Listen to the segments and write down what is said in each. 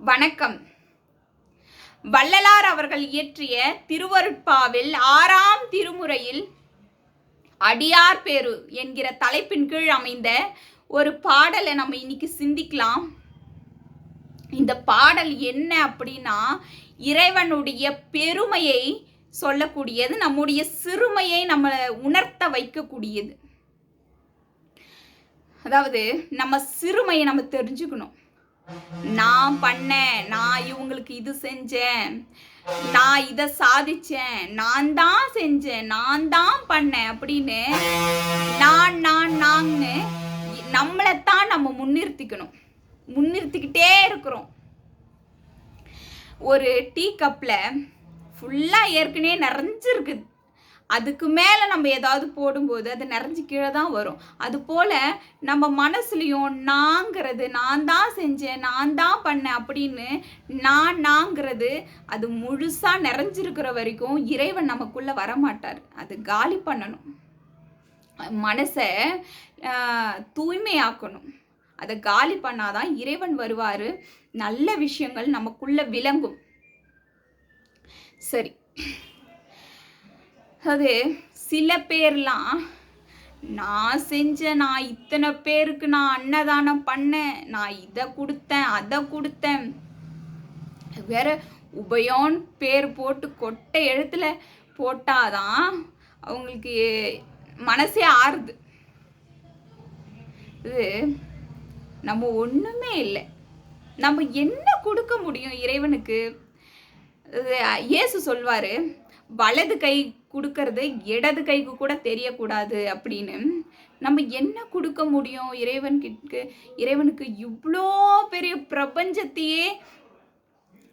வணக்கம். வள்ளலார் அவர்கள் இயற்றிய திருவருட்பாவில் ஆறாம் திருமுறையில் அடியார் பேரு என்கிற தலைப்பின் கீழ் அமைந்த ஒரு பாடலை நம்ம இன்னைக்கு சிந்திக்கலாம். இந்த பாடல் என்ன அப்படின்னா இறைவனுடைய பெருமையை சொல்லக்கூடியது நம்முடைய சிறுமையை நம்ம உணர்த்த வைக்கக்கூடியது. அதாவது நம்ம சிறுமையை நம்ம தெரிஞ்சுக்கணும். நான் பண்ணேன் நான் இவங்களுக்கு இது செஞ்சேன் நான் இதை சாதிச்சேன் நான் தான் செஞ்சேன் நான் தான் பண்ணேன் அப்படின்னு நான் நான் நான்னு நம்மளைத்தான் நம்ம முன்னிறுத்திக்கணும். முன்னிறுத்திக்கிட்டே இருக்கிறோம். ஒரு டீ கப்பில் ஃபுல்லாக ஏற்கனவே நிறைஞ்சிருக்கு. அதுக்கு மேலே நம்ம ஏதாவது போடும்போது அது நிறைஞ்சு கீழே தான் வரும். அதுபோல் நம்ம மனசுலையும் நாங்கிறது நான் தான் செஞ்சேன் நான் தான் பண்ணேன் அப்படின்னு நான் நாங்கிறது அது முழுசாக நிறைஞ்சிருக்கிற வரைக்கும் இறைவன் நமக்குள்ளே வரமாட்டார். அது காலி பண்ணணும். மனசை தூய்மையாக்கணும். அதை காலி பண்ணாதான் இறைவன் வருவார். நல்ல விஷயங்கள் நமக்குள்ளே விளங்கும். சரி. அது சில பேர்லாம் நான் செஞ்சேன் நான் இத்தனை பேருக்கு நான் அன்னதானம் பண்ணேன் நான் இதை கொடுத்தேன் அதை கொடுத்தேன். வேற உபயோன் பேர் போட்டு கொட்டை எழுத்துல போட்டாதான் அவங்களுக்கு மனசே ஆறுது. இது நம்ம ஒன்றுமே இல்லை. நம்ம என்ன கொடுக்க முடியும் இறைவனுக்கு? இது இயேசு சொல்வார் வலது கை கொடுக்கறது இடது கைக்கு கூட தெரியக்கூடாது அப்படின்னு. நம்ம என்ன கொடுக்க முடியும் இறைவன்கிட்ட இறைவனுக்கு இவ்வளோ பெரிய பிரபஞ்சத்தையே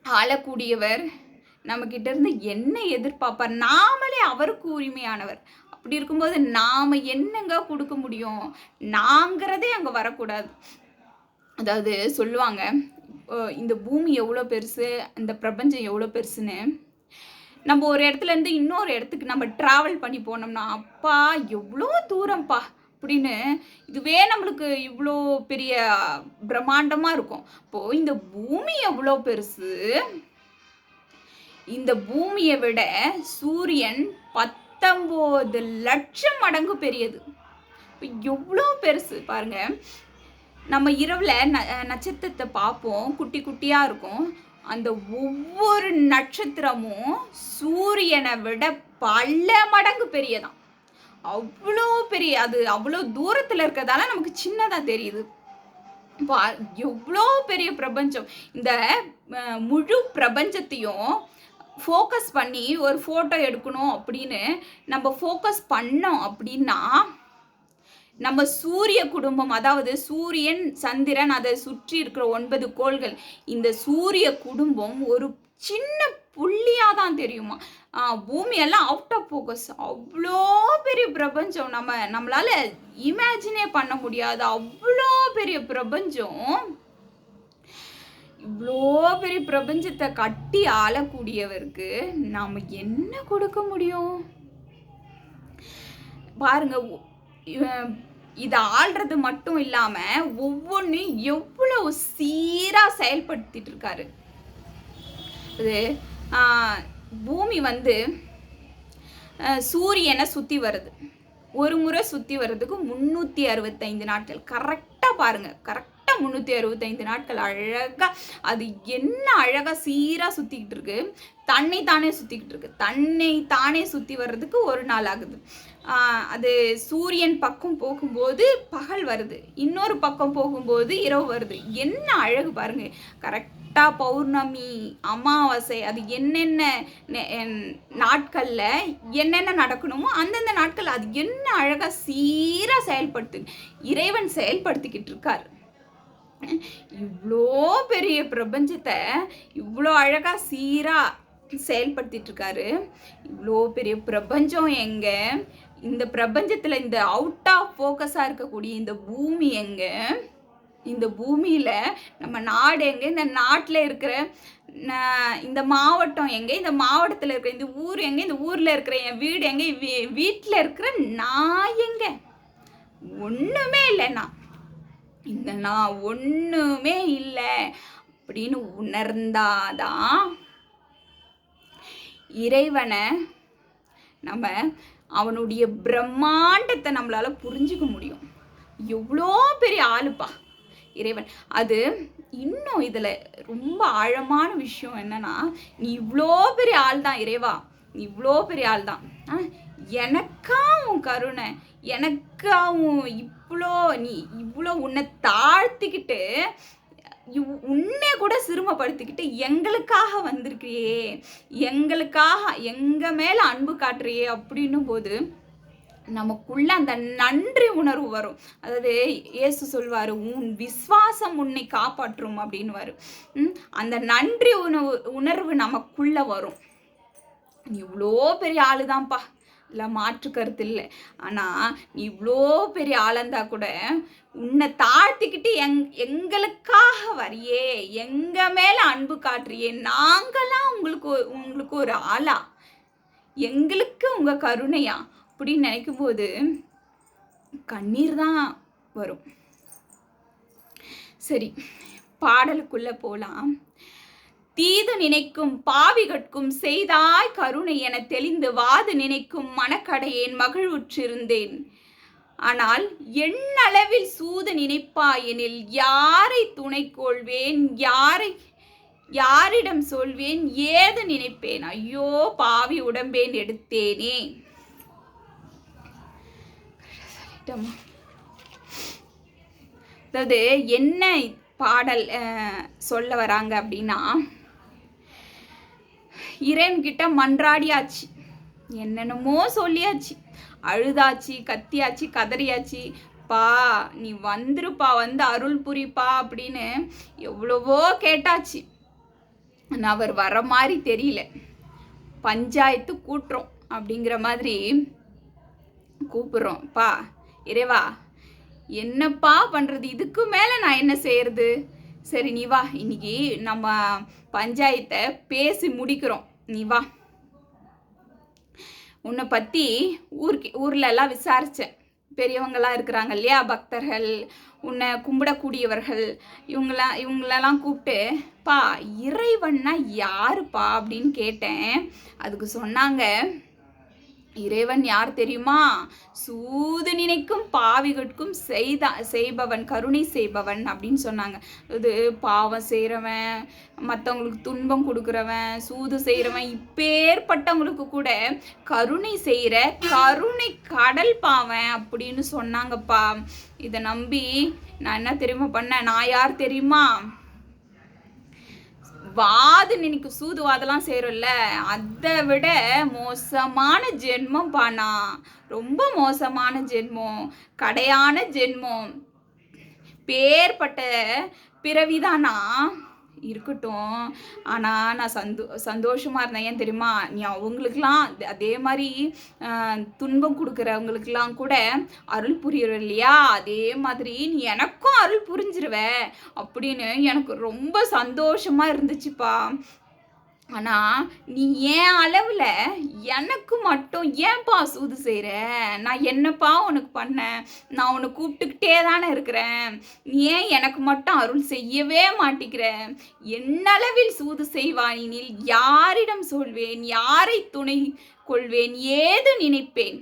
ஆளக்கூடியவர். நம்ம இருந்து என்ன எதிர்பார்ப்பார்? நாமளே அவருக்கு உரிமையானவர். அப்படி இருக்கும்போது நாம் என்னங்க கொடுக்க முடியும்? நாங்கிறதே அங்கே வரக்கூடாது. அதாவது சொல்லுவாங்க இந்த பூமி எவ்வளோ பெருசு? இந்த பிரபஞ்சம் எவ்வளோ பெருசுன்னு? நம்ம ஒரு இடத்துல இருந்து இன்னொரு இடத்துக்கு நம்ம ட்ராவல் பண்ணி போனோம்னா அப்பா எவ்வளோ தூரம்ப்பா அப்படின்னு இதுவே நம்மளுக்கு இவ்வளோ பெரிய பிரம்மாண்டமாக இருக்கும். இப்போது இந்த பூமி எவ்வளோ பெருசு? இந்த பூமியை விட சூரியன் பத்தொம்போது லட்சம் மடங்கு பெரியது. இப்போ எவ்வளோ பெருசு பாருங்கள் நம்ம இரவில் ந நட்சத்திரத்தை பார்ப்போம். குட்டி குட்டியாக இருக்கும். அந்த ஒவ்வொரு நட்சத்திரமும் சூரியனை விட பல மடங்கு பெரியதான் அவ்வளோ பெரிய அது அவ்வளோ தூரத்தில் இருக்கிறதால நமக்கு சின்னதாக தெரியுது. இப்போ எவ்வளோ பெரிய பிரபஞ்சம். இந்த முழு பிரபஞ்சத்தையும் ஃபோக்கஸ் பண்ணி ஒரு ஃபோட்டோ எடுக்கணும் அப்படின்னு நம்ம ஃபோக்கஸ் பண்ணோம் அப்படின்னா நம்ம சூரிய குடும்பம் அதாவது சூரியன் சந்திரன் அதை சுற்றி இருக்கிற ஒன்பது கோள்கள் இந்த சூரிய குடும்பம் ஒரு சின்ன புள்ளியாக தான் தெரியுமா? பூமியெல்லாம் அவுட் ஆஃப் ஃபோக்கஸ் அவ்வளோ பெரிய பிரபஞ்சம். நம்ம நம்மளால இமேஜினே பண்ண முடியாது. அவ்வளோ பெரிய பிரபஞ்சம். இவ்வளோ பெரிய பிரபஞ்சத்தை கட்டி ஆளக்கூடியவருக்கு நாம் என்ன கொடுக்க முடியும்? பாருங்கள் இதை ஆள்றது மட்டும் இல்லாமல் ஒவ்வொன்றையும் எவ்வளோ சீராக செயல்படுத்திட்டு இருக்காரு. அது பூமி வந்து சூரியனை சுற்றி வருது. ஒரு முறை சுற்றி வர்றதுக்கு முந்நூற்றி அறுபத்தைந்து நாட்கள். கரெக்டாக பாருங்க. கரெக்டாக முந்நூற்றி அறுபத்தைந்து நாட்கள். அழகாக அது என்ன அழகாக சீராக சுற்றிக்கிட்டு இருக்கு. தன்னை தானே இருக்கு. தன்னை தானே சுற்றி வர்றதுக்கு ஒரு நாள் ஆகுது. அது சூரியன் பக்கம் போகும்போது பகல் வருது. இன்னொரு பக்கம் போகும்போது இரவு வருது. என்ன அழகு பாருங்க. கரெக்டா பௌர்ணமி அமாவாசை அது என்னென்ன நெ- நாட்கள்ல என்னென்ன நடக்கணுமோ அந்தந்த நாட்கள் அது என்ன அழகா சீரா செயல்படுத்து இறைவன் செயல்படுத்திக்கிட்டு இருக்கார். இவ்வளோ பெரிய பிரபஞ்சத்தை இவ்வளோ அழகாக சீராக செயல்படுத்திட்டு இருக்காரு. இவ்வளோ பெரிய பிரபஞ்சம் எங்கே? இந்த பிரபஞ்சத்தில் இந்த அவுட் ஆஃப் ஃபோக்கஸாக இருக்கக்கூடிய இந்த பூமி எங்கே? இந்த பூமியில் நம்ம நாடு எங்கே? இந்த நாட்டில் இருக்கிற ந- இந்த மாவட்டம் எங்கே? இந்த மாவட்டத்தில் இருக்கிற இந்த ஊர் எங்கே? இந்த ஊரில் இருக்கிற என் வீடு எங்கே? வீட்டில் இருக்கிற நான் எங்கே? ஒன்றுமே இல்லை நான். இந்த நான் ஒன்றுமே இல்லை அப்படின்னு உணர்ந்தாதான் இறைவனை நம்ம அவனுடைய பிரம்மாண்டத்தை நம்மளால் புரிஞ்சுக்க முடியும். எவ்வளோ பெரிய ஆளுப்பா இறைவன். அது இன்னும் இதில் ரொம்ப ஆழமான விஷயம் என்னன்னா நீ இவ்வளோ பெரிய ஆள் தான் இறைவா நீ இவ்வளோ பெரிய ஆள் தான் ஆ, கருணை எனக்காவும் இவ்வளோ நீ இவ்வளோ உன்னை தாழ்த்திக்கிட்டு உன்னை கூட சிறுமப்படுத்திக்கிட்டு எங்களுக்காக வந்திருக்கிறியே. எங்களுக்காக எங்க மேல அன்பு காட்டுறியே அப்படின்னும் போது நமக்குள்ள அந்த நன்றி உணர்வு வரும். அதாவது இயேசு சொல்வார் உன் விசுவாசம் உன்னை காப்பாற்றும் அப்படின்னு ம், அந்த நன்றி உணவு உணர்வு நமக்குள்ள வரும். இவ்வளோ பெரிய ஆளுதான்ப்பா. இல்லை மாற்று கருத்து இல்லை ஆனால் நீ இவ்வளோ பெரிய ஆளந்தா கூட உன்னை தாழ்த்திக்கிட்டு எங் எங்களுக்காக வரியே எங்க மேல அன்பு காட்டுறியே நாங்களாம் உங்களுக்கு ஒரு- உங்களுக்கு ஒரு ஆளா? எங்களுக்கு உங்க கருணையா? அப்படின்னு நினைக்கும் போது கண்ணீர் தான் வரும். சரி பாடலுக்குள்ள போலாம். தீது நினைக்கும் பாவிகட்கும் செய்தாய் கருணை என தெளிந்து வாது நினைக்கும் மனக்கடையேன் மகிழ்வுற்றிருந்தேன். ஆனால் எண்ணளவில் சூது நினைப்பாயெனில் யாரை துணை கொள்வேன்? யாரை யாரிடம் சொல்வேன்? ஏது நினைப்பேன்? ஐயோ பாவி உடம்பேன் எடுத்தேனே. அதாவது என்ன பாடல் சொல்ல வராங்க அப்படின்னா இறைவன்கிட்ட மன்றாடியாச்சு. என்னென்னமோ சொல்லியாச்சு. அழுதாச்சு கத்தியாச்சு கதறியாச்சு. பா நீ வந்துருப்பா வந்து அருள் புரிப்பா அப்படின்னு எவ்வளவோ கேட்டாச்சு. ஆனா அவர் வர மாதிரி தெரியல. பஞ்சாயத்து கூட்டுறோம் அப்படிங்கிற மாதிரி கூப்பிடுறோம். பா இறைவா என்னப்பா பண்ணுறது இதுக்கு மேலே நான் என்ன செய்யறது? சரி நீ வா. இன்னைக்கு நம்ம பஞ்சாயத்தை பேசி முடிக்கிறோம். நீ வா. உன்னை பற்றி ஊருக்கு ஊர்லெல்லாம் விசாரித்தேன் பெரியவங்களாம் இருக்கிறாங்க இல்லையா பக்தர்கள் உன்னை கும்பிடக்கூடியவர்கள் இவங்களாம் இவங்களெல்லாம் கூப்பிட்டு பா இறைவன்னா யாருப்பா? அப்படின்னு கேட்டேன். அதுக்கு சொன்னாங்க இறைவன் யார் தெரியுமா? சூது நினைக்கும் பாவிகட்கும் செய்தா செய்பவன் கருணை செய்பவன் அப்படின்னு சொன்னாங்க. இது பாவம் செய்கிறவன் மற்றவங்களுக்கு துன்பம் கொடுக்குறவன் சூது செய்கிறவன் இப்பேற்பட்டவங்களுக்கு கூட கருணை செய்கிற கருணை கடல் பாவன் அப்படின்னு சொன்னாங்கப்பா. இதை நம்பி நான் என்ன தெரியுமா பண்ணேன்? நான் யார் தெரியுமா? வாது நினைக்கு சூதுவாதெல்லாம் செய்கிறோம்ல அதை விட மோசமான ஜென்மம் பானா. ரொம்ப மோசமான ஜென்மம் கடையான ஜென்மம். பேர்பட்ட பிறவிதானா? இருக்கட்டும். ஆனால் நான் சந்தோ சந்தோஷமாக இருந்தேன். ஏன் தெரியுமா? நீ அவங்களுக்கெல்லாம் அதே- மாதிரி துன்பம் கொடுக்குறவங்களுக்கெல்லாம் கூட அருள் புரியுற இல்லையா? அதே மாதிரி நீ எனக்கும் அருள் புரிஞ்சிருவ. அப்படின்னு எனக்கு ரொம்ப சந்தோஷமா இருந்துச்சுப்பா. ஆனால் நீ ஏன் அளவில் எனக்கு மட்டும் ஏன்பா சூது செய்கிற நான் என்னப்பா உனக்கு பண்ணேன்? நான் உன்னை கூப்பிட்டுக்கிட்டே தானே இருக்கிறேன். நீ ஏன் எனக்கு மட்டும் அருள் செய்யவே மாட்டேங்கிற என்னளவில் சூது செய்வானினில் யாரிடம் சொல்வேன்? யாரை துணை கொள்வேன்? ஏது நினைப்பேன்?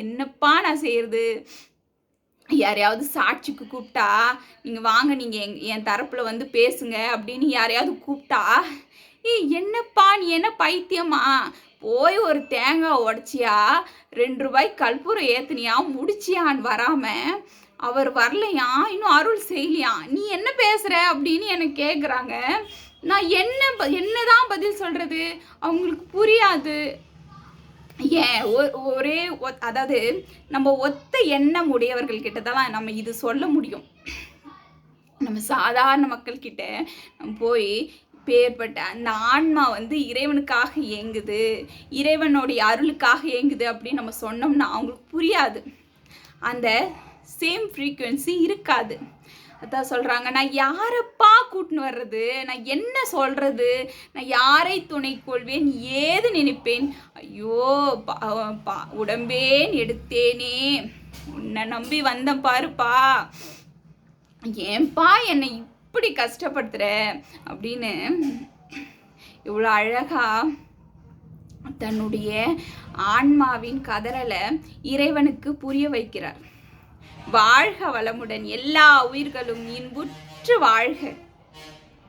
என்னப்பா நான் செய்கிறது யாரையாவது சாட்சிக்கு கூப்பிட்டா நீங்கள் வாங்க நீங்கள் என் தரப்பில் வந்து பேசுங்க அப்படின்னு யாரையாவது கூப்பிட்டா ஏய் என்னப்பா நீ என்ன பைத்தியமா? போய் ஒரு தேங்காய் உடச்சியா? ரெண்டு ரூபாய் கற்பூரம் ஏத்துனியா? முடிச்சியான்னு வராம? அவர் வரலையா? இன்னும் அருள் செய்யலையா? நீ என்ன பேசுற அப்படின்னு எனக்கு கேட்குறாங்க நான் என்ன ப- என்னதான் பதில் சொல்றது? அவங்களுக்கு புரியாது. ஏன் ஒ- ஒரே அதாவது நம்ம ஒத்த எண்ணம் உடையவர்கள் கிட்ட தான் நம்ம இது சொல்ல முடியும். நம்ம சாதாரண மக்கள்கிட்ட நம்ம போய் பேர்பட்ட அந்த ஆன்மா வந்து இறைவனுக்காக ஏங்குது இறைவனுடைய அருளுக்காக ஏங்குது அப்படின்னு நம்ம சொன்னோம்னா அவங்களுக்கு புரியாது. அந்த சேம் ஃப்ரீக்குவென்சி இருக்காது. அதான் சொல்கிறாங்க நான் யாரப்பா கூட்டின்னு வர்றது? நான் என்ன சொல்கிறது நான் யாரை துணை கொள்வேன்? ஏது நினைப்பேன்? ஐயோ பா பா உடம்பேன் எடுத்தேனே. உன்னை நம்பி வந்தேன் பாருப்பா. ஏன்பா என்னை இப்படி கஷ்டப்படுத்துகிற அப்படின்னு இவ்வளோ அழகாக தன்னுடைய ஆன்மாவின் கதறலை இறைவனுக்கு புரிய வைக்கிறார். வாழ்க வளமுடன் எல்லா உயிர்களும் இன்புற்று வாழ்க.